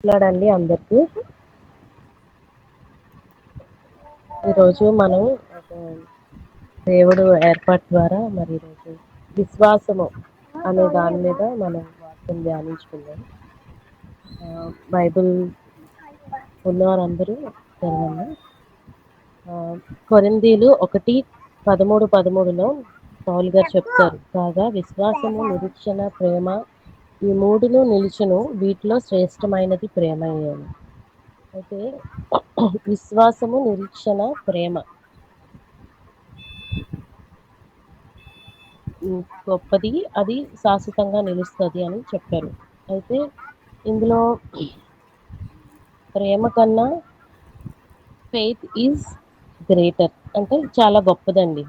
మాట్లాడండి అందరికి. ఈరోజు మనం దేవుడు ఏర్పాటు ద్వారా మరి ఈరోజు విశ్వాసము అనే దాని మీద మనం వాక్యం ధ్యానించుకుందాం. బైబిల్ ఉన్నవారందరూ తెరవండి కొరిందీలు ఒకటి పదమూడు పదమూడులో పౌల్ గారు చెప్తారు కాగా విశ్వాసము నిరీక్షణ ప్రేమ ఈ మూడును నిలిచను. వీటిలో శ్రేష్టమైనది ప్రేమయ్యాను అయితే విశ్వాసము నిరీక్షణ ప్రేమ. గొప్పది. అది శాశ్వతంగా నిలుస్తుంది అని చెప్పారు. అయితే ఇందులో ప్రేమ కన్నా ఫెయిత్ ఈజ్ గ్రేటర్ అంటే చాలా గొప్పదండి.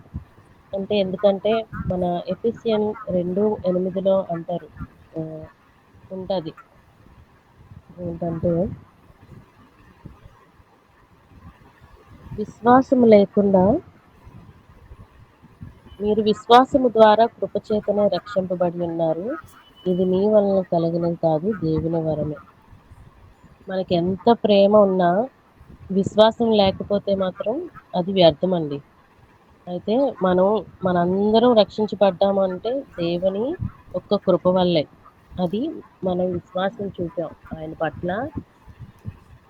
అంటే ఎందుకంటే మన ఎఫిసియన్ రెండు ఎనిమిదిలో అంటారు. ఉంటుంది. ఏంటంటే విశ్వాసము లేకుండా మీరు విశ్వాసము ద్వారా కృపచేతనే రక్షింపబడి ఉన్నారు. ఇది మీ వలన కలిగినది కాదు దేవుని వరమే. మనకి ఎంత ప్రేమ ఉన్నా విశ్వాసం లేకపోతే మాత్రం అది వ్యర్థం అండి అయితే మనం మనందరం రక్షించబడ్డాము అంటే దేవుని ఒక్క కృప వల్లే. అది మనం విశ్వాసం చూపాం ఆయన పట్ల.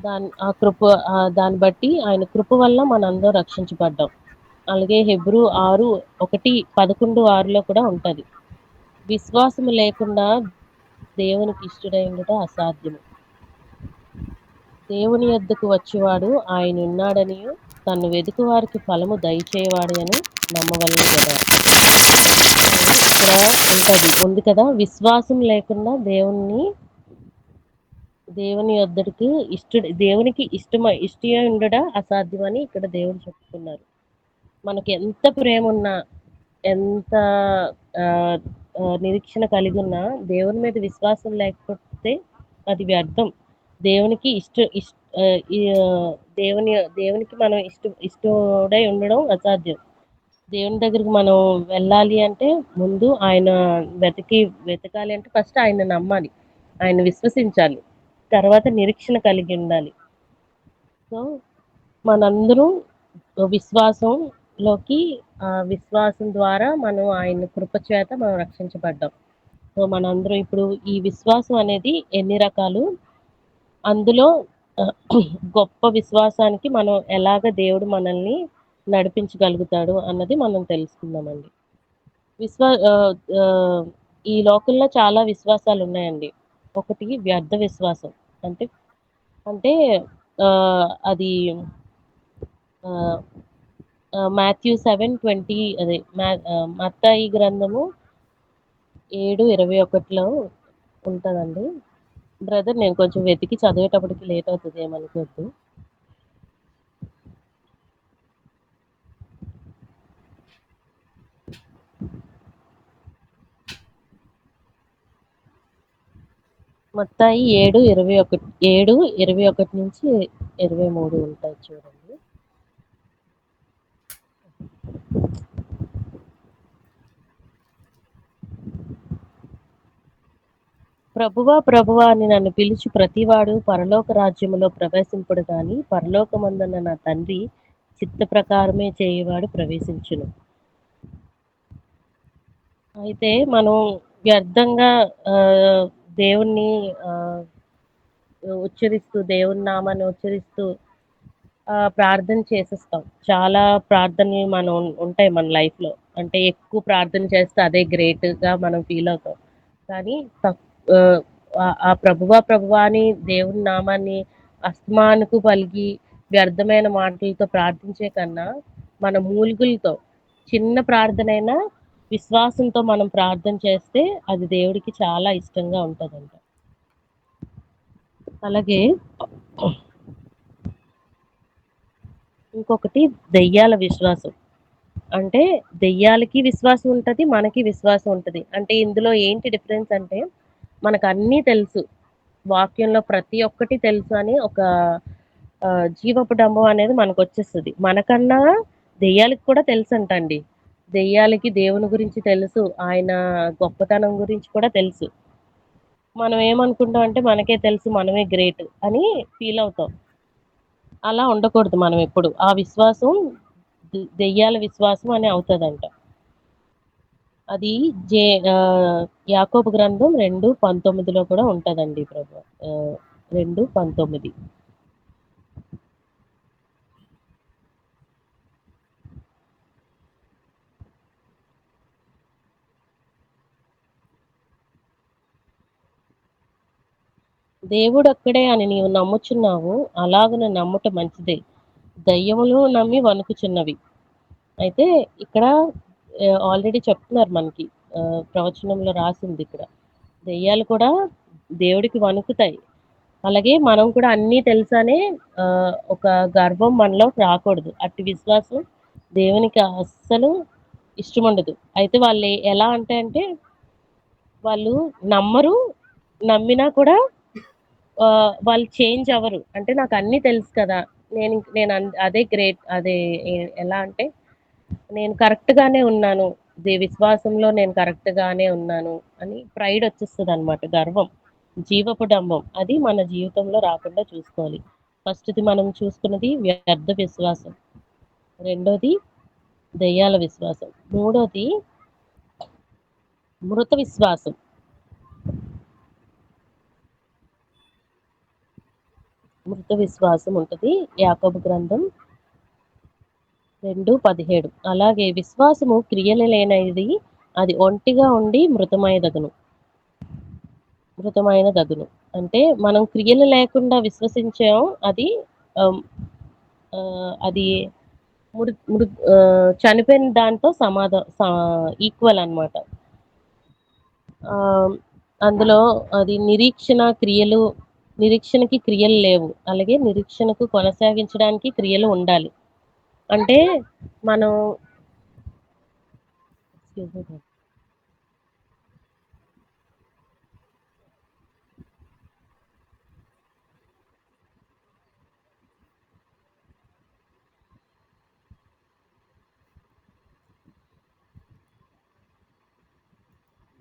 దాని ఆ కృప దాన్ని బట్టి ఆయన కృప వల్ల మనందరం రక్షించబడ్డాం. అలాగే హెబ్రూ ఆరు ఒకటి పదకొండు ఆరులో కూడా ఉంటుంది. విశ్వాసం లేకుండా దేవునికి ఇష్టడై ఉండటం అసాధ్యము. దేవుని యొద్దకు వచ్చేవాడు ఆయన ఉన్నాడని తను వెతుకు వారికి ఫలము దయచేవాడు అని నమ్మవలను కదా ఇక్కడ ఉంటుంది. ఉంది కదా? విశ్వాసం లేకుండా దేవుణ్ణి దేవుని యొద్దడికి ఇష్ట దేవునికి ఇష్టమ ఇష్ట ఉండడ అసాధ్యమని ఇక్కడ దేవుడు చెప్తున్నారు. మనకి ఎంత ప్రేమ ఉన్నా ఎంత నిరీక్షణ కలిగి ఉన్నా దేవుని మీద విశ్వాసం లేకపోతే అది వ్యర్థం. దేవునికి ఇష్ట ఇష్ట దేవుని దేవునికి మనం ఇష్ట ఇష్టడై ఉండడం అసాధ్యం. దేవుని దగ్గరికి మనం వెళ్ళాలి అంటే ముందు ఆయన వెతికి వెతకాలి అంటే ఫస్ట్ ఆయన నమ్మాలి. ఆయన విశ్వసించాలి. తర్వాత నిరీక్షణ కలిగి ఉండాలి. సో మనందరం విశ్వాసంలోకి ఆ విశ్వాసం ద్వారా మనం ఆయన కృప చేత మనం రక్షించబడ్డాం. సో మనందరం ఇప్పుడు ఈ విశ్వాసం అనేది ఎన్ని రకాలు? అందులో గొప్ప విశ్వాసానికి మనం ఎలాగ దేవుడు మనల్ని నడిపించగలుగుతాడు అన్నది మనం తెలుసుకుందామండి. విశ్వా ఈ లోకంలో చాలా విశ్వాసాలు ఉన్నాయండి. ఒకటి వ్యర్థ విశ్వాసం. అంటే అంటే అది మాథ్యూ సెవెన్ ట్వంటీ అదే మత్తాయి గ్రంథము ఏడు ఇరవై ఒకటిలో ఉంటుందండి. బ్రదర్ నేను కొంచెం వెతికి చదివేటప్పటికి లేట్ అవుతుంది ఏమనుకోవద్దు. మొత్తాయి ఏడు ఇరవై ఒకటి ఏడు ఇరవై ఒకటి నుంచి ఇరవై మూడు ఉంటాయి చూడండి. ప్రభువా ప్రభువా అని నన్ను పిలిచి ప్రతివాడు పరలోక రాజ్యములో ప్రవేశింపుడు కానీ పరలోకమందున్న నా తండ్రి చిత్త ప్రకారమే చేయవాడు ప్రవేశించును. అయితే మనం వ్యర్థంగా ఆ, దేవుణ్ణి ఉచ్చరిస్తూ దేవుని నామాన్ని ఉచ్చరిస్తూ ప్రార్థన చేసేస్తాం. చాలా ప్రార్థనలు మనం ఉంటాయి మన లైఫ్లో. అంటే ఎక్కువ ప్రార్థన చేస్తే అదే గ్రేట్గా గా మనం ఫీల్ అవుతాం. కానీ ఆ, ప్రభువా ప్రభువా అని దేవుని నామాన్ని అస్తమానకు పలిగి వ్యర్థమైన మాటలతో ప్రార్థించే కన్నా మన మూలుగులతో చిన్న ప్రార్థనైనా విశ్వాసంతో మనం ప్రార్థన చేస్తే అది దేవుడికి చాలా ఇష్టంగా ఉంటుందంట. అలాగే ఇంకొకటి దెయ్యాల విశ్వాసం. అంటే దెయ్యాలకి విశ్వాసం ఉంటుంది మనకి విశ్వాసం ఉంటుంది. అంటే ఇందులో ఏంటి డిఫరెన్స్ అంటే మనకు అన్నీ తెలుసు. వాక్యంలో ప్రతి ఒక్కటి తెలుసు అని ఒక జీవపు డంబం అనేది మనకు వచ్చేస్తుంది మనకన్నా దెయ్యాలకు కూడా తెలుసు అంటండి దెయ్యాలకి దేవుని గురించి తెలుసు ఆయన గొప్పతనం గురించి కూడా తెలుసు. మనం ఏమనుకుంటాం అంటే మనకే తెలుసు మనమే గ్రేట్ అని ఫీల్ అవుతాం. అలా ఉండకూడదు మనం ఎప్పుడు. ఆ విశ్వాసం దెయ్యాల విశ్వాసం అని అవుతుందంట. అది జే యాకోబు గ్రంథం రెండు పంతొమ్మిదిలో కూడా ఉంటుందండి ప్రభు. రెండు పంతొమ్మిది. దేవుడు ఒక్కడే అని నీవు నమ్ముచున్నావు అలాగున నమ్ముట మంచిదే. దయ్యములు నమ్మి వణుకుచున్నవి. అయితే ఇక్కడ ఆల్రెడీ చెప్తున్నారు మనకి ప్రవచనంలో రాసింది ఇక్కడ. దెయ్యాలు కూడా దేవుడికి వణుకుతాయి. అలాగే మనం కూడా అన్నీ తెలుసానే ఒక గర్వం మనలో రాకూడదు. అట్టి విశ్వాసం దేవునికి అస్సలు ఇష్టం ఉండదు అయితే వాళ్ళు ఎలా అంటే అంటే వాళ్ళు నమ్మరు నమ్మినా కూడా వాళ్ళు చేంజ్ అవ్వరు. అంటే నాకు అన్నీ తెలుసు కదా. నేను నేను అన్- అదే గ్రేట్ అదే ఎలా అంటే నేను కరెక్ట్గానే ఉన్నాను. దే విశ్వాసంలో నేను కరెక్ట్గానే ఉన్నాను అని ప్రైడ్ వచ్చేస్తుంది అనమాట గర్వం. జీవపు డంబం. అది మన జీవితంలో రాకుండా చూసుకోవాలి. ఫస్ట్ది మనం చూసుకున్నది వ్యర్థ విశ్వాసం. రెండోది దెయ్యాల విశ్వాసం. మూడోది మృత విశ్వాసం. మృత విశ్వాసం ఉంటుంది. యాకబు గ్రంథం రెండు పదిహేడు. అలాగే విశ్వాసము క్రియలు లేనిది అది ఒంటిగా ఉండి మృతమైనదగును. మృతమైన దగును అంటే మనం క్రియలు లేకుండా విశ్వసించాం అది అది మృ మృ చనిపోయిన దాంతో సమాధ ఈక్వల్ అన్నమాట. అందులో అది నిరీక్షణ క్రియలు నిరీక్షణకి క్రియలు లేవు. అలాగే నిరీక్షణకు కొనసాగించడానికి క్రియలు ఉండాలి. అంటే మనం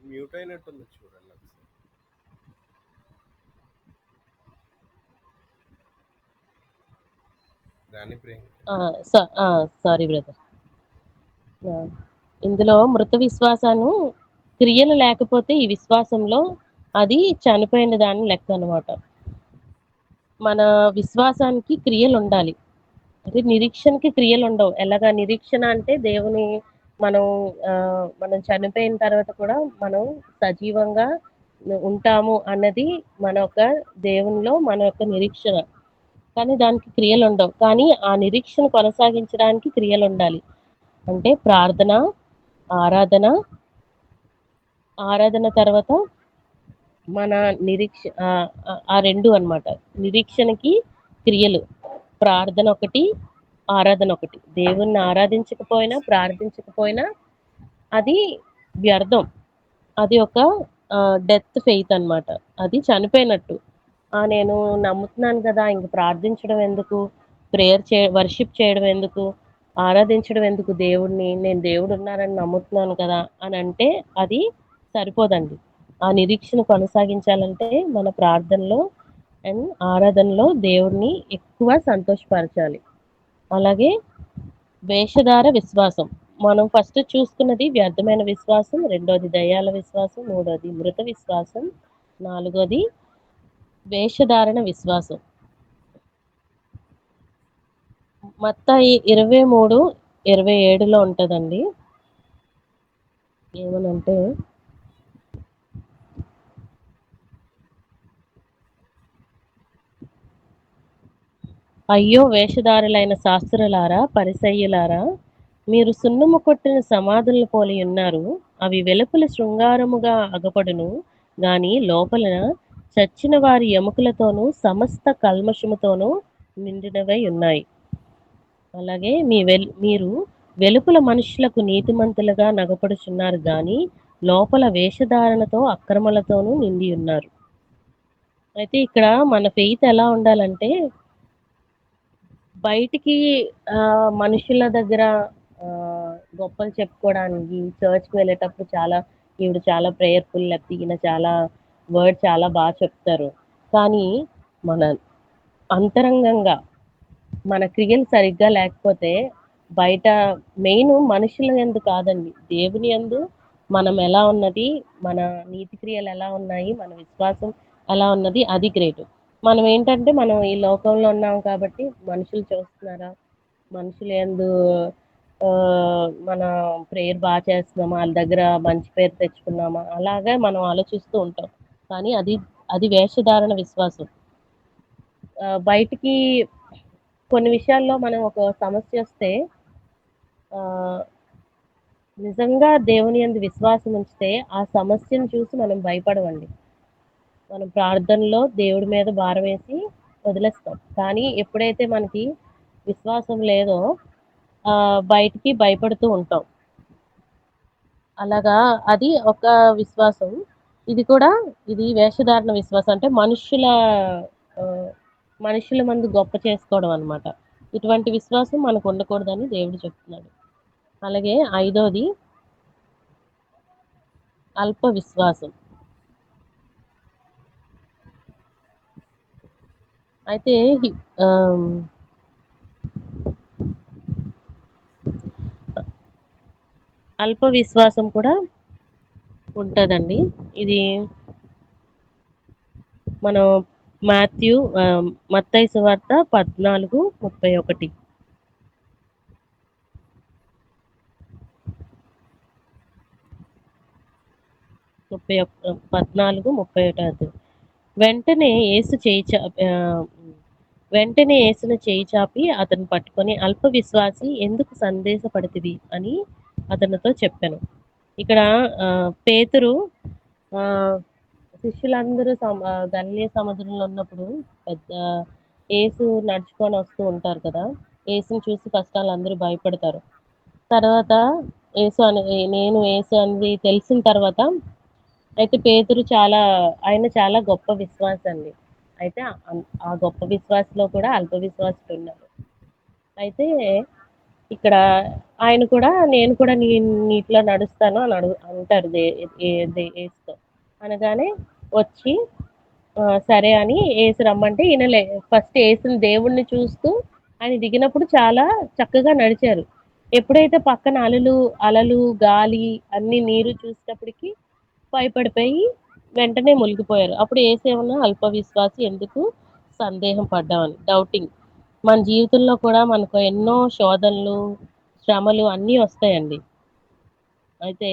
మ్యూట్ అయినట్టుంది చూడండి సారీ బ్రదర్. ఇందులో మృత విశ్వాసాన్ని క్రియలు లేకపోతే ఈ విశ్వాసంలో అది చనిపోయిన దాని లెక్క అన్నమాట. మన విశ్వాసానికి క్రియలు ఉండాలి. అంటే నిరీక్షణకి క్రియలు ఉండవు. ఎలాగా నిరీక్షణ అంటే దేవుని మనం ఆ, మనం చనిపోయిన తర్వాత కూడా మనం సజీవంగా ఉంటాము అన్నది మన యొక్క దేవునిలో మన యొక్క నిరీక్షణ. కానీ దానికి క్రియలు ఉండవు. కానీ ఆ నిరీక్షణ కొనసాగించడానికి క్రియలు ఉండాలి. అంటే ప్రార్థన ఆరాధన ఆరాధన తర్వాత మన నిరీక్ష ఆ- రెండు అన్నమాట. నిరీక్షణకి క్రియలు. ప్రార్థన ఒకటి ఆరాధన ఒకటి. దేవుణ్ణి ఆరాధించకపోయినా ప్రార్థించకపోయినా అది వ్యర్థం. అది ఒక డెత్ ఫెయిత్ అన్నమాట. అది చనిపోయినట్టు. నేను నమ్ముతున్నాను కదా ఇంక ప్రార్థించడం ఎందుకు? ప్రేయర్ చే వర్షిప్ చేయడం ఎందుకు? ఆరాధించడం ఎందుకు దేవుడిని నేను దేవుడు ఉన్నారని నమ్ముతున్నాను కదా అని అంటే అది సరిపోదండి. ఆ నిరీక్షను కొనసాగించాలంటే మన ప్రార్థనలో అండ్ ఆరాధనలో దేవుడిని ఎక్కువ సంతోషపరచాలి. అలాగే వేషధార విశ్వాసం. మనం ఫస్ట్ చూసుకున్నది వ్యర్థమైన విశ్వాసం రెండోది దయాల విశ్వాసం మూడోది మృత విశ్వాసం నాలుగోది వేషధారణ విశ్వాసం. మత్తాయి ఇరవై మూడు ఇరవై ఏడులో ఉంటుందండి. ఏమనంటే అయ్యో వేషధారులైన శాస్త్రులారా పరిసయ్యులారా మీరు సున్నము కొట్టిన సమాధులను పోలి ఉన్నారు. అవి వెలుపల శృంగారముగా అగపడును గాని లోపల చచ్చిన వారి ఎముకలతోనూ సమస్త కల్మషముతోనూ నిండినవై ఉన్నాయి. అలాగే మీ వెల్ మీరు వెలుపల మనుషులకు నీతిమంతులుగా నగపడుచున్నారు కానీ లోపల వేషధారణతో అక్రమలతోనూ నిండి ఉన్నారు. అయితే ఇక్కడ మన ఫెయిత్ ఎలా ఉండాలంటే బయటికి మనుషుల దగ్గర గొప్పలు చెప్పుకోవడానికి చర్చ్కి వెళ్ళేటప్పుడు చాలా ఈవిడ చాలా ప్రేయర్ఫుల్ లేకపోతే ఈయన చాలా వర్డ్ చాలా బాగా చెప్తారు. కానీ మన అంతరంగంగా మన క్రియలు సరిగ్గా లేకపోతే బయట మెయిన్ మనుషుల ఎందు కాదండి. దేవుని యందు మనం ఎలా ఉన్నది మన నీతి క్రియలు ఎలా ఉన్నాయి మన విశ్వాసం ఎలా ఉన్నది అది గ్రేట్. మనం ఏంటంటే మనం ఈ లోకంలో ఉన్నాం కాబట్టి మనుషులు చూస్తున్నారా? మనుషులు ఎందు మన ప్రేయర్ బాగా చేస్తున్నామా? వాళ్ళ దగ్గర మంచి పేరు తెచ్చుకున్నామా? అలాగే మనం ఆలోచిస్తూ ఉంటాం. కానీ అది అది వేషధారణ విశ్వాసం. బయటికి కొన్ని విషయాల్లో మనం ఒక సమస్య వస్తే నిజంగా దేవుని అందు విశ్వాసం ఉంచితే ఆ సమస్యను చూసి మనం భయపడవండి మనం ప్రార్థనలో దేవుడి మీద భారం వేసి వదిలేస్తాం. కానీ ఎప్పుడైతే మనకి విశ్వాసం లేదో బయటికి భయపడుతూ ఉంటాం. అలాగా అది ఒక విశ్వాసం. ఇది కూడా ఇది వేషధారణ విశ్వాసం. అంటే మనుషుల ఆ, మనుషుల మందు గొప్ప చేసుకోవడం అన్నమాట. ఇటువంటి విశ్వాసం మనకు ఉండకూడదని దేవుడు చెప్తున్నాడు. అలాగే ఐదోది అల్ప విశ్వాసం. అయితే అల్ప విశ్వాసం కూడా ఉంటుందండి. ఇది మనం మాథ్యూ మత్తయి సువార్త పద్నాలుగు ముప్పై ఒకటి. ముప్పై ఒక పద్నాలుగు ముప్పై ఒకటి వెంటనే ఏసు చేయి వెంటనే ఏసును చేయి చాపి అతను పట్టుకొని అల్ప విశ్వాసి ఎందుకు సందేశపడుతుంది అని అతనితో చెప్పాను. ఇక్కడ పేతురు శిష్యులందరూ సమ గల్లియ సముద్రంలో ఉన్నప్పుడు పెద్ద యేసు నడుచుకొని వస్తూ ఉంటారు కదా. యేసుని చూసి ఫస్ట్ వాళ్ళందరూ భయపడతారు. తర్వాత ఏసు అని నేను ఏసు అనేది తెలిసిన తర్వాత అయితే పేతురు చాలా ఆయన చాలా గొప్ప విశ్వాసం అండి అయితే ఆ- ఆ గొప్ప విశ్వాసలో కూడా అల్ప విశ్వాసులు ఉన్నారు. అయితే ఇక్కడ ఆయన కూడా నేను కూడా నీ నీటిలో నడుస్తాను అని అడుగు అంటారు దే ఏ- అనగానే వచ్చి సరే అని ఏసు రమ్మంటే ఈయన లే ఫస్ట్ ఏసుని దేవుణ్ణి చూస్తూ ఆయన దిగినప్పుడు చాలా చక్కగా నడిచారు. ఎప్పుడైతే పక్కన అలలు అలలు గాలి అన్ని నీరు చూసేటప్పటికి భయపడిపోయి వెంటనే మునిగిపోయారు. అప్పుడు ఏసేమన్నా అల్ప విశ్వాసి ఎందుకు సందేహం పడ్డామని డౌటింగ్ మన జీవితంలో కూడా మనకు ఎన్నో శోధనలు శ్రమలు అన్నీ వస్తాయండి. అయితే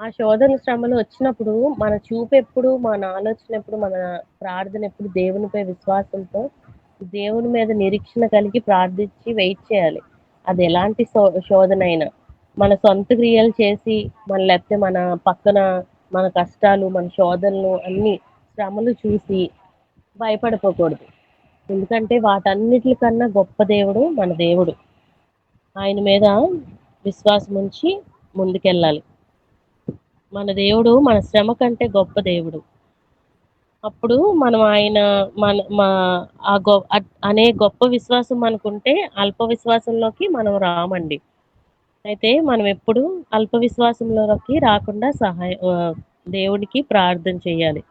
ఆ శోధన శ్రమలు వచ్చినప్పుడు మన చూపు ఎప్పుడు మన ఆలోచన ఎప్పుడు మన ప్రార్థన ఎప్పుడు దేవునిపై విశ్వాసంతో దేవుని మీద నిరీక్షణ కలిగి ప్రార్థించి వెయిట్ చేయాలి. అది ఎలాంటి శోధన అయినా మన సొంత క్రియలు చేసి మన లేకపోతే మన పక్కన మన కష్టాలు మన శోధనలు అన్ని శ్రమలు చూసి భయపడిపోకూడదు. ఎందుకంటే వాటన్నిటికన్నా గొప్ప దేవుడు మన దేవుడు. ఆయన మీద విశ్వాసం ఉంచి ముందుకెళ్ళాలి. మన దేవుడు మన శ్రమ కంటే గొప్ప దేవుడు. అప్పుడు మనం ఆయన మన మా ఆ గొ అనే గొప్ప విశ్వాసం మనకుంటే అల్ప విశ్వాసంలోకి మనం రామండి. అయితే మనం ఎప్పుడు అల్ప విశ్వాసంలోకి రాకుండా సహాయ దేవుడికి ప్రార్థన చేయాలి.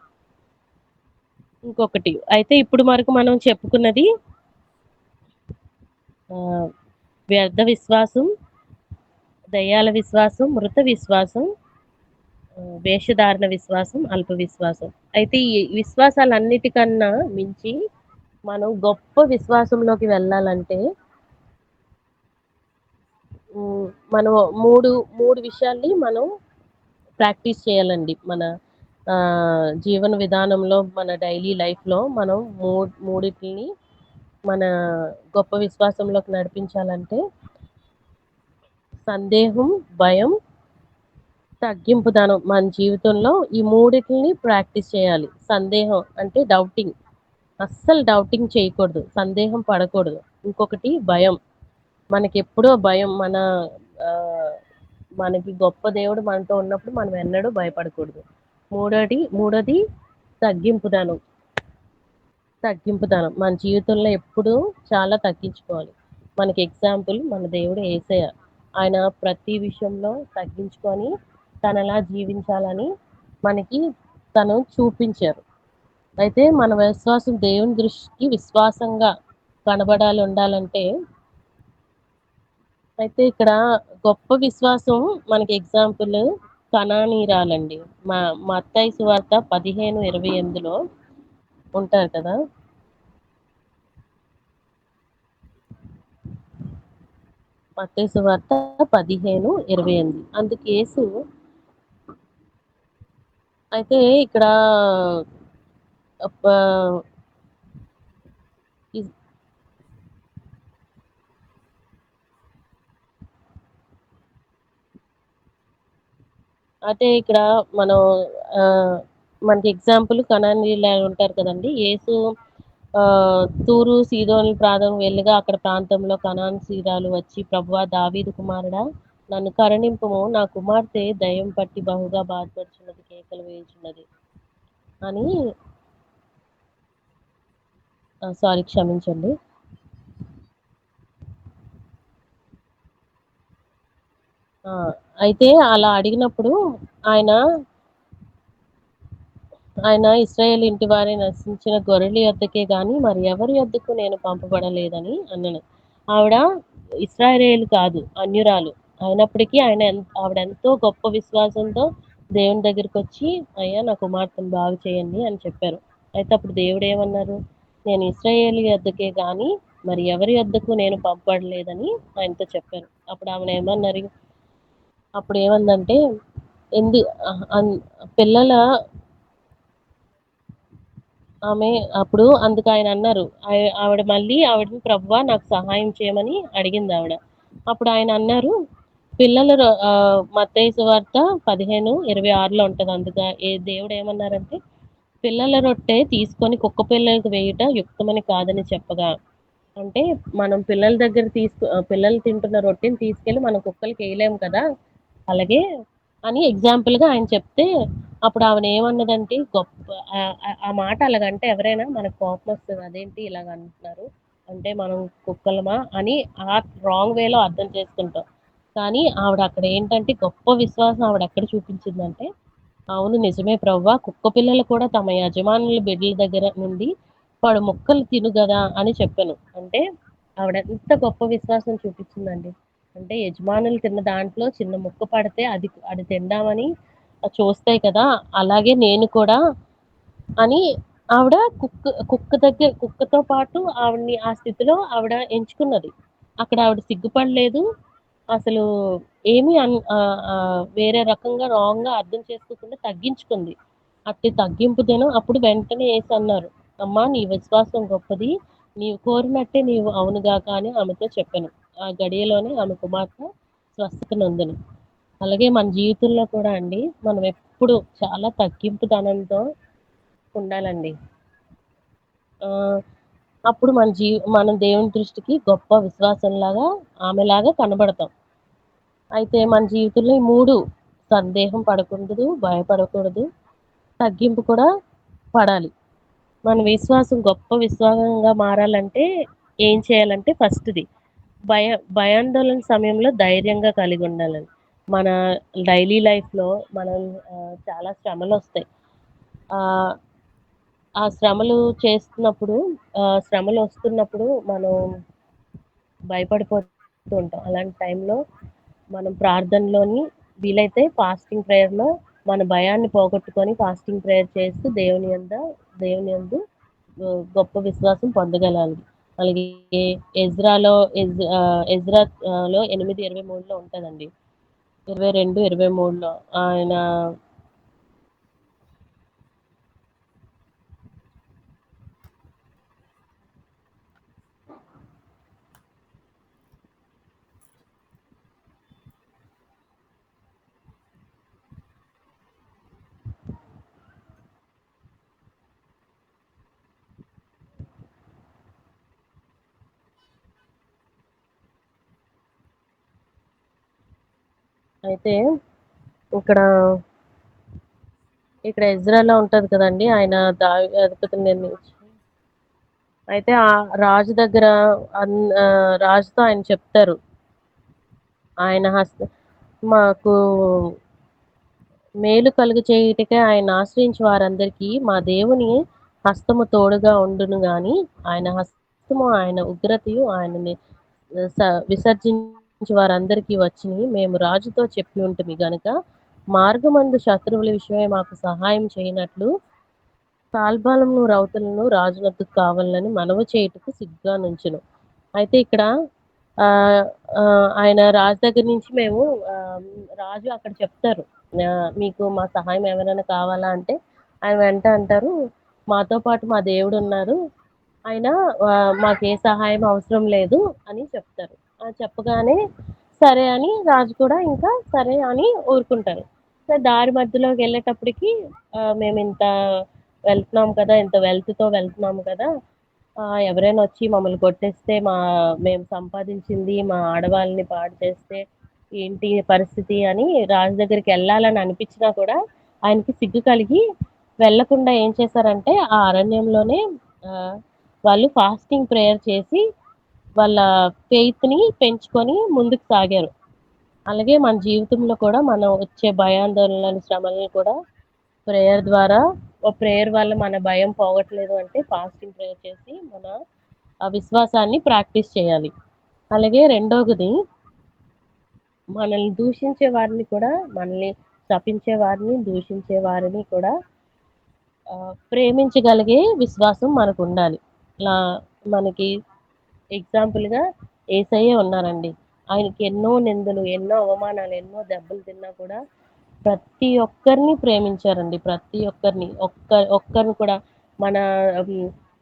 ఇంకొకటి. అయితే ఇప్పుడు వరకు మనం చెప్పుకున్నది వ్యర్థ విశ్వాసం దయ్యాల విశ్వాసం మృత విశ్వాసం వేషధారణ విశ్వాసం అల్ప విశ్వాసం. అయితే ఈ విశ్వాసాలన్నిటికన్నా మించి మనం గొప్ప విశ్వాసంలోకి వెళ్ళాలంటే మనం మూడు మూడు విషయాల్ని మనం ప్రాక్టీస్ చేయాలండి. మన జీవన విధానంలో మన డైలీ లైఫ్లో మనం మూ మూడిటిని మన గొప్ప విశ్వాసంలోకి నడిపించాలంటే సందేహం భయం తగ్గింపుదనం మన జీవితంలో ఈ మూడిటిని ప్రాక్టీస్ చేయాలి. సందేహం అంటే డౌటింగ్. అస్సలు డౌటింగ్ చేయకూడదు. సందేహం పడకూడదు. ఇంకొకటి భయం. మనకి ఎప్పుడో భయం మన మనకి గొప్ప దేవుడు మనతో ఉన్నప్పుడు మనం ఎన్నడూ భయపడకూడదు. మూడోది మూడోది తగ్గింపుదనం తగ్గింపుదనం మన జీవితంలో ఎప్పుడూ చాలా తగ్గించుకోవాలి. మనకి ఎగ్జాంపుల్ మన దేవుడు ఏసయ్య. ఆయన ప్రతి విషయంలో తగ్గించుకొని తనలా జీవించాలని మనకి తను చూపించారు. అయితే మన విశ్వాసం దేవుని దృష్టికి విశ్వాసంగా కనబడాలి ఉండాలంటే అయితే ఇక్కడ గొప్ప విశ్వాసం మనకి ఎగ్జాంపుల్ కణానీరాలండి. మా మత్తయి సువార్త పదిహేను ఇరవై ఎనిమిదిలో ఉంటారు కదా? మత్తయి సువార్త పదిహేను ఇరవై ఎనిమిది. అందుకేసు అయితే ఇక్కడ అయితే ఇక్కడ మనం మనకి ఎగ్జాంపుల్ కణానీయులు ఉంటారు కదండి. యేసు తూరు సీదోని ప్రాంతం వెళ్ళగా అక్కడ ప్రాంతంలో కనాన్ సీరాలు వచ్చి ప్రభువా దావీదు కుమారుడా నన్ను కరణింపము నా కుమార్తె దయం పట్టి బహుగా బాధపడుచున్నది కేకలు వేయుచున్నది. అని సారీ క్షమించండి. అయితే అలా అడిగినప్పుడు ఆయన ఆయన ఇస్రాయేల్ ఇంటి వారి నశించిన గొర్రెల యొద్దకే గాని మరి ఎవరి యొద్దకు నేను పంపబడలేదని అన్నాను. ఆవిడ ఇస్రాయేల్ కాదు అన్యురాలు. అయినప్పటికీ ఆయన ఆవిడ ఎంతో గొప్ప విశ్వాసంతో దేవుని దగ్గరికి వచ్చి అయ్యా నా కుమార్తెను బాగు చేయండి అని చెప్పారు. అయితే అప్పుడు దేవుడు ఏమన్నారు? నేను ఇస్రాయేల్ యొద్దకే కానీ మరి ఎవరి యొద్దకు నేను పంపబడలేదని ఆయనతో చెప్పారు. అప్పుడు ఆమె ఏమన్నారు? అప్పుడు ఏమందంటే ఎందు పిల్లల ఆమె అప్పుడు అందుకు ఆయన అన్నారు. ఆవిడ మళ్ళీ ఆవిడని ప్రభువా నాకు సహాయం చేయమని అడిగింది ఆవిడ. అప్పుడు ఆయన అన్నారు పిల్లల రొ- వార్త పదిహేను ఇరవై ఆరులో ఉంటుంది. అందుక ఏ దేవుడు ఏమన్నారంటే పిల్లల రొట్టె తీసుకొని కుక్క పిల్లలకు వేయుట యుక్తమని కాదని చెప్పగా. అంటే మనం పిల్లల దగ్గర తీసుకు పిల్లలు తింటున్న రొట్టెని తీసుకెళ్ళి మనం కుక్కలకి వేయలేము కదా. అలాగే అని ఎగ్జాంపుల్గా గా ఆయన చెప్తే అప్పుడు ఆవిడ ఏమన్నదంటే గొప్ప ఆ- మాట అలాగంటే ఎవరైనా మనకు కోపం వస్తుంది అదేంటి ఇలాగ అంటున్నారు? అంటే మనం కుక్కలమా? అని ఆ రాంగ్ వేలో అర్థం చేసుకుంటాం. కానీ ఆవిడ అక్కడ ఏంటంటే గొప్ప విశ్వాసం ఆవిడ ఎక్కడ చూపించిందంటే అవును నిజమే ప్రవ్వ కుక్క పిల్లలు కూడా తమ యజమానుల బిడ్డల దగ్గర నుండి వాడు ముక్కలు తిను కదా అని చెప్పాను. అంటే ఆవిడ ఎంత గొప్ప విశ్వాసం చూపించిందండి. అంటే యజమానులు తిన్న దాంట్లో చిన్న ముక్క పడితే అది అది తిందామని చూస్తాయి కదా అలాగే నేను కూడా అని ఆవిడ కుక్క కుక్క దగ్గర కుక్కతో పాటు ఆవిడని ఆ స్థితిలో ఆవిడ ఎంచుకున్నది. అక్కడ ఆవిడ సిగ్గుపడలేదు. అసలు ఏమీ అన్ వేరే రకంగా రాంగ్గా అర్థం చేసుకోకుండా తగ్గించుకుంది. అట్టి తగ్గింపు దినం అప్పుడు వెంటనే వేసి అన్నారు అమ్మా నీ విశ్వాసం గొప్పది. నీవు కోరినట్టే నీవు అవునుగా అని ఆమెతో చెప్పాను. ఆ గడియలోనే ఆమె కుమార్తె స్వస్థత నొందును. అలాగే మన జీవితంలో కూడా అండి మనం ఎప్పుడు చాలా తగ్గింపు ధనంతో ఉండాలండి. అప్పుడు మన జీ మనం దేవుని దృష్టికి గొప్ప విశ్వాసంలాగా ఆమెలాగా కనబడతాం. అయితే మన జీవితంలో ఈ మూడు సందేహం పడకూడదు భయపడకూడదు తగ్గింపు కూడా పడాలి. మన విశ్వాసం గొప్ప విశ్వాసంగా మారాలంటే ఏం చేయాలంటే ఫస్ట్ది భయ భయాందోళన సమయంలో ధైర్యంగా కలిగి ఉండాలండి మన డైలీ లైఫ్లో మనం చాలా శ్రమలు వస్తాయి. ఆ, శ్రమలు చేస్తున్నప్పుడు ఆ, శ్రమలు వస్తున్నప్పుడు మనం భయపడిపోతూ ఉంటాం. అలాంటి టైంలో మనం ప్రార్థనలోని వీలైతే ఫాస్టింగ్ ప్రేయర్లో మన భయాన్ని పోగొట్టుకొని ఫాస్టింగ్ ప్రేయర్ చేస్తూ దేవుని అంద దేవుని అందు గొప్ప విశ్వాసం పొందగలాలి. అలాగే ఎజ్రాలో ఎజ్ ఆ, లో ఎనిమిది ఇరవై మూడులో ఉంటుందండి. ఇరవై రెండు ఇరవై మూడులో ఆయన అయితే ఇక్కడ ఇక్కడ ఇజ్రాయల్లో ఉంటది కదండి ఆయన దావి అధిపతిని నిర్ణయించి అయితే ఆ రాజు దగ్గర రాజుతో ఆయన చెప్తారు. ఆయన హస్త మాకు మేలు కలుగు చేయుటకే ఆయన ఆశ్రయించి వారందరికీ మా దేవుని హస్తము తోడుగా ఉండును గాని ఆయన హస్తము ఆయన ఉగ్రతయు ఆయనని విసర్జించ వారందరికీ వచ్చినవి. మేము రాజుతో చెప్పి ఉంటుంది గనుక. మార్గమందు శత్రువుల విషయమై మాకు సహాయం చేయనట్లు తాల్బాలమును రౌతులను రాజునద్దుకు కావాలని మనవ చేయుటకు సిగ్గా నుంచును. అయితే ఇక్కడ ఆయన రాజు దగ్గర నుంచి మేము రాజు అక్కడ చెప్తారు. మీకు మా సహాయం ఎవరైనా కావాలా అంటే ఆయన వెంట అంటారు. మాతో పాటు మా దేవుడు ఉన్నారు ఆయన మాకు ఏ సహాయం అవసరం లేదు అని చెప్తారు. చెప్పగానే సరే అని రాజు కూడా ఇంకా సరే అని ఊరుకుంటారు. సరే దారి మధ్యలోకి వెళ్ళేటప్పటికి మేము ఇంత వెళ్తున్నాం కదా ఇంత వెల్త్తో వెళ్తున్నాము కదా ఎవరైనా వచ్చి మమ్మల్ని కొట్టేస్తే మా మేము సంపాదించింది మా ఆడవాళ్ళని పాడు చేస్తే ఏంటి పరిస్థితి అని రాజు దగ్గరికి వెళ్ళాలని అనిపించినా కూడా ఆయనకి సిగ్గు కలిగి వెళ్ళకుండా ఏం చేశారంటే ఆ అరణ్యంలోనే వాళ్ళు ఫాస్టింగ్ ప్రేయర్ చేసి వాళ్ళ ఫెయిత్ని పెంచుకొని ముందుకు సాగారు. అలాగే మన జీవితంలో కూడా మనం వచ్చే భయాందోళనలు శ్రమలను కూడా ప్రేయర్ ద్వారా ఓ ప్రేయర్ వల్ల మన భయం పోగట్లేదు అంటే ఫాస్టింగ్ ప్రేయర్ చేసి మన ఆ విశ్వాసాన్ని ప్రాక్టీస్ చేయాలి. అలాగే రెండవది మనల్ని దూషించే వారిని కూడా మనల్ని శపించే వారిని దూషించే వారిని కూడా ప్రేమించగలిగే విశ్వాసం మనకు ఉండాలి. ఇలా మనకి ఎగ్జాంపుల్గా ఏసయ్య ఉన్నారండి. ఆయనకి ఎన్నో నిందలు ఎన్నో అవమానాలు ఎన్నో దెబ్బలు తిన్నా కూడా ప్రతి ఒక్కరిని ప్రేమించారండి. ప్రతి ఒక్కరిని. ఒక్క ఒక్కరిని కూడా మన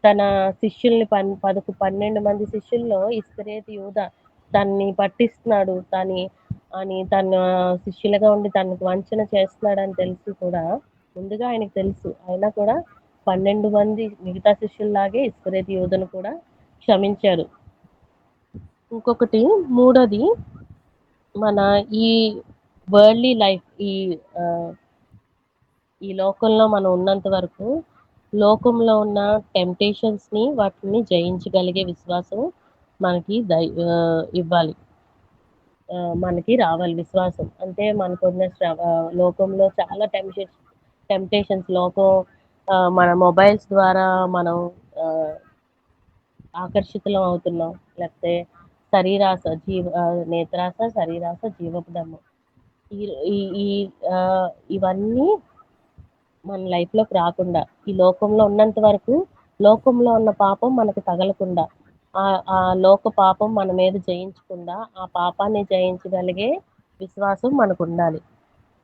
తన శిష్యుల్ని పన్ పదకు పన్నెండు మంది శిష్యుల్లో ఇస్కరేతి యూద తన్ని పట్టిస్తున్నాడు. తని అని తన శిష్యులుగా ఉండి తనకు వంచన చేస్తున్నాడని తెలిసి కూడా. ముందుగా ఆయనకు తెలుసు. అయినా కూడా పన్నెండు మంది మిగతా శిష్యుల్లాగే ఇస్కరేతి యూదను కూడా క్షమించారు. ఇంకొకటి మూడోది మన ఈ వరల్డ్లీ లైఫ్ ఈ ఈ లోకంలో మనం ఉన్నంత వరకు లోకంలో ఉన్న టెంప్టేషన్స్ని వాటిని జయించగలిగే విశ్వాసం మనకి దై ఇవ్వాలి. మనకి రావాలి విశ్వాసం. అంటే మనకున్న శ్ర- లోకంలో చాలా టెంప్టేషన్ టెంప్టేషన్స్ లోకం మన మొబైల్స్ ద్వారా మనం ఆకర్షితులం అవుతున్నాం లేకపోతే శరీరాశ జీవ నేత్రాస నేత్రాశ శరీరాశ ఈ ఈ- ఇవన్నీ మన లైఫ్లోకి రాకుండా ఈ లోకంలో ఉన్నంత వరకు లోకంలో ఉన్న పాపం మనకు తగలకుండా ఆ ఆ లోక పాపం మన మీద జయించకుండా ఆ పాపాన్ని జయించగలిగే విశ్వాసం మనకు ఉండాలి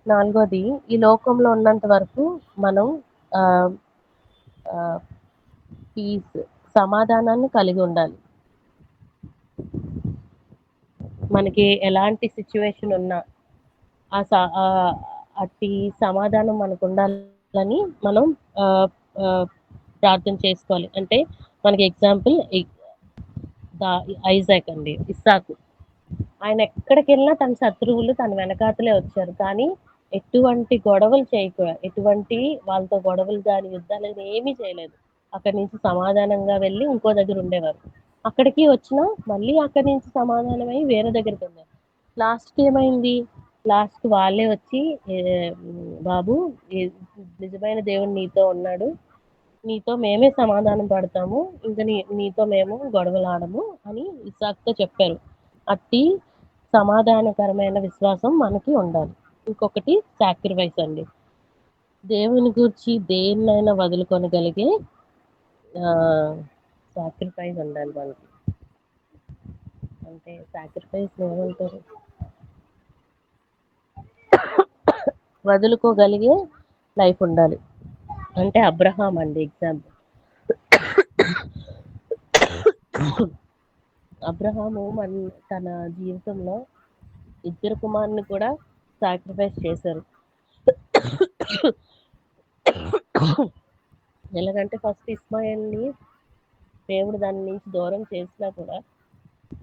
నాలుగోది ఈ లోకంలో ఉన్నంత వరకు మనం పీస్ సమాధానాన్ని కలిగి ఉండాలి. మనకి ఎలాంటి సిచ్యువేషన్ ఉన్నా ఆ స- అట్టి సమాధానం మనకు ఉండాలని మనం ఆ, ప్రార్థన చేసుకోవాలి. అంటే మనకి ఎగ్జాంపుల్ ఐజాక్ అండి ఇస్సాకు. ఆయన ఎక్కడికి వెళ్ళినా తన శత్రువులు తన వెనకాతలే వచ్చారు. కానీ ఎటువంటి గొడవలు చేయక ఎటువంటి వాళ్ళతో గొడవలు కానీ యుద్ధాలు ఏమీ చేయలేదు. అక్కడి నుంచి సమాధానంగా వెళ్ళి ఇంకో దగ్గర ఉండేవారు. అక్కడికి వచ్చినా మళ్ళీ అక్కడి నుంచి సమాధానమై వేరే దగ్గరికి వెళ్ళారు. లాస్ట్కి ఏమైంది? లాస్ట్ వాళ్ళే వచ్చి బాబు నిజమైన దేవుడు నీతో ఉన్నాడు. నీతో మేమే సమాధానం పడతాము. ఇంకా నీ నీతో మేము గొడవలాడము అని ఇసాక్తో చెప్పారు. అట్టి సమాధానకరమైన విశ్వాసం మనకి ఉండాలి. ఇంకొకటి సాక్రిఫైస్ అండి. దేవుని గురించి దేన్నైనా వదులుకొనగలిగే సాక్రిఫైస్ ఉండాలి మనకి అంటే సాక్రిఫైస్ ఏమంటారు వదులుకోగలిగే లైఫ్ ఉండాలి. అంటే అబ్రహాం అండి ఎగ్జాంపుల్ అబ్రహాము మన తన జీవితంలో ఇద్దరు కుమారుని కూడా సాక్రిఫైస్ చేశారు. ఎలాగంటే ఫస్ట్ ఇస్మాయిల్ని దేవుడు దాని నుంచి దూరం చేసినా కూడా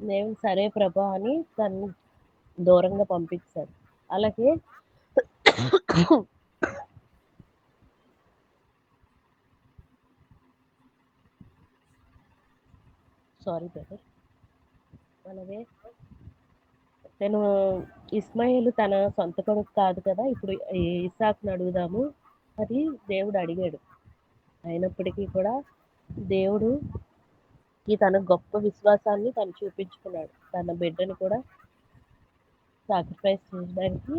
దేవుడు సరే ప్రభా అని తను దూరంగా పంపించారు అలాగే సారీ బ్రదర్ అలాగే నేను ఇస్మాయిల్ తన సొంత కొడుకు కాదు కదా ఇప్పుడు ఇసాక్ని అడుగుదాము. అది దేవుడు అడిగాడు. అయినప్పటికీ కూడా దేవుడు ఈ తన గొప్ప విశ్వాసాన్ని తను చూపించుకున్నాడు. తన బిడ్డను కూడా సాక్రిఫైస్ చేయడానికి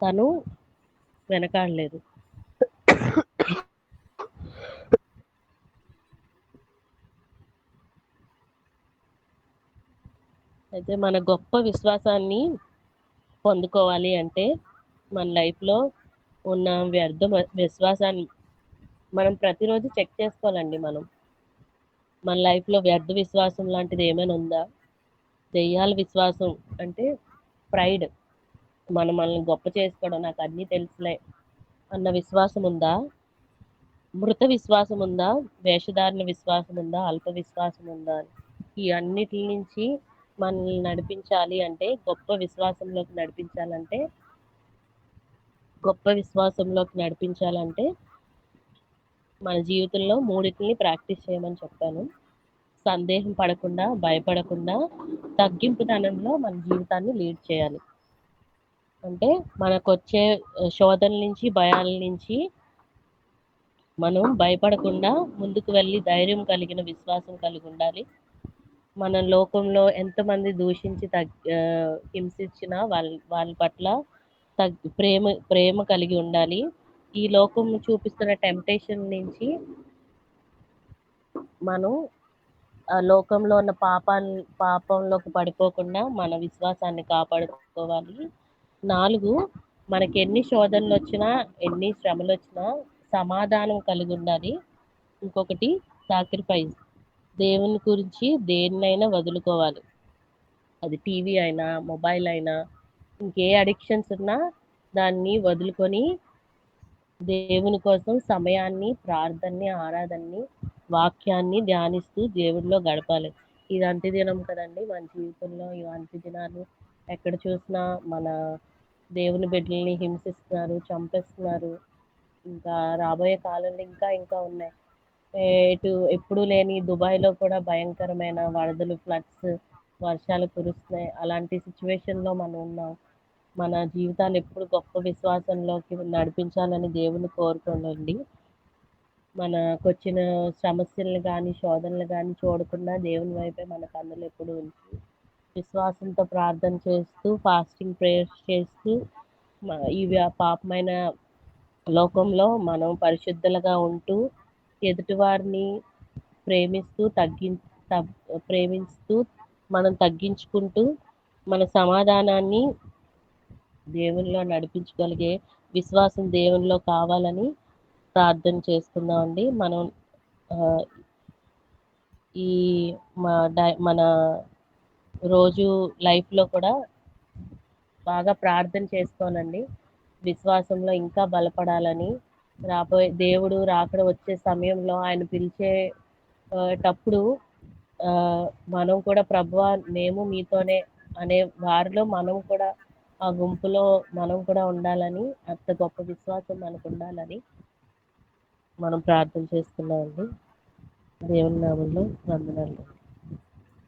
తను వెనకాడలేదు. అయితే మన గొప్ప విశ్వాసాన్ని పొందుకోవాలి అంటే మన లైఫ్లో ఉన్న వ్యర్థ విశ్వాసాన్ని మనం ప్రతిరోజు చెక్ చేసుకోవాలండి మనం. మన లైఫ్లో వ్యర్థ విశ్వాసం లాంటిది ఏమైనా ఉందా? దెయ్యాల విశ్వాసం అంటే ప్రైడ్. మనం మనల్ని గొప్ప చేసుకోవడం నాకు అన్నీ తెలుసులే అన్న విశ్వాసం ఉందా? మృత విశ్వాసం ఉందా? వేషధారణ విశ్వాసం ఉందా? అల్ప విశ్వాసం ఉందా? ఈ అన్నిటి నుంచి మనల్ని నడిపించాలి అంటే గొప్ప విశ్వాసంలోకి నడిపించాలంటే గొప్ప విశ్వాసంలోకి నడిపించాలంటే మన జీవితంలో మూడింటిని ప్రాక్టీస్ చేయమని చెప్పాను. సందేహం పడకుండా భయపడకుండా తగ్గింపుతనంలో మన జీవితాన్ని లీడ్ చేయాలి. అంటే మనకు వచ్చే శోధనల నుంచి భయాల నుంచి మనం భయపడకుండా ముందుకు వెళ్ళి ధైర్యం కలిగిన విశ్వాసం కలిగి ఉండాలి. మన లోకంలో ఎంతమంది దూషించి తగ్ హింసించినా వాళ్ళ వాళ్ళ పట్ల తగ్ ప్రేమ ప్రేమ కలిగి ఉండాలి. ఈ లోకం చూపిస్తున్న టెంప్టేషన్ నుంచి మనం ఆ లోకంలో ఉన్న పాపాన్ని పాపంలోకి పడిపోకుండా మన విశ్వాసాన్ని కాపాడుకోవాలి. నాలుగు మనకి ఎన్ని శోధనలు వచ్చినా ఎన్ని శ్రమలు వచ్చినా సమాధానం కలిగి ఉండాలి. ఇంకొకటి సాక్రిఫైస్ దేవుని గురించి దేన్నైనా వదులుకోవాలి. అది టీవీ అయినా మొబైల్ అయినా ఇంకే అడిక్షన్స్ ఉన్నా దాన్ని వదులుకొని దేవుని కోసం సమయాన్ని ప్రార్థనని ఆరాధనని వాక్యాన్ని ధ్యానిస్తూ దేవుడిలో గడపాలి. ఇది అంత్యదినం కదండి మన జీవితంలో ఈ అంత్యదినాలు ఎక్కడ చూసినా మన దేవుని బిడ్డల్ని హింసిస్తున్నారు చంపేస్తున్నారు. ఇంకా రాబోయే కాలంలో ఇంకా ఇంకా ఉన్నాయి. ఇటు ఎప్పుడూ లేని దుబాయ్లో కూడా భయంకరమైన వరదలు ఫ్లడ్స్ వర్షాలు కురుస్తున్నాయి. అలాంటి సిచ్యువేషన్లో మనం ఉన్నాం. మన జీవితాలు ఎప్పుడు గొప్ప విశ్వాసంలోకి నడిపించాలని దేవుని కోరుకోండి మనకు వచ్చిన సమస్యలను కానీ శోధనలు కానీ చూడకుండా దేవుని వైపే మన కన్నులు ఎప్పుడు ఉంచి విశ్వాసంతో ప్రార్థన చేస్తూ ఫాస్టింగ్ ప్రేయర్స్ చేస్తూ ఈ పాపమైన లోకంలో మనం పరిశుద్ధులుగా ఉంటూ ఎదుటివారిని ప్రేమిస్తూ తగ్గి ప్రేమిస్తూ మనం తగ్గించుకుంటూ మన సమాధానాన్ని దేవునిలో నడిపించగలిగే విశ్వాసం దేవునిలో కావాలని ప్రార్థన చేసుకుందామండి మనం ఈ మా మన రోజు లైఫ్లో కూడా బాగా ప్రార్థన చేసుకోనండి. విశ్వాసంలో ఇంకా బలపడాలని రాబోయే దేవుడు రాకడ వచ్చే సమయంలో ఆయన పిలిచేటప్పుడు మనం కూడా ప్రభువ మేము మీతోనే అనే వారిలో మనం కూడా ఆ గుంపులో మనం కూడా ఉండాలని అంత గొప్ప విశ్వాసం మనకు ఉండాలని మనం ప్రార్థన చేసుకున్నామండి దేవుని నామంలో వందనాలు.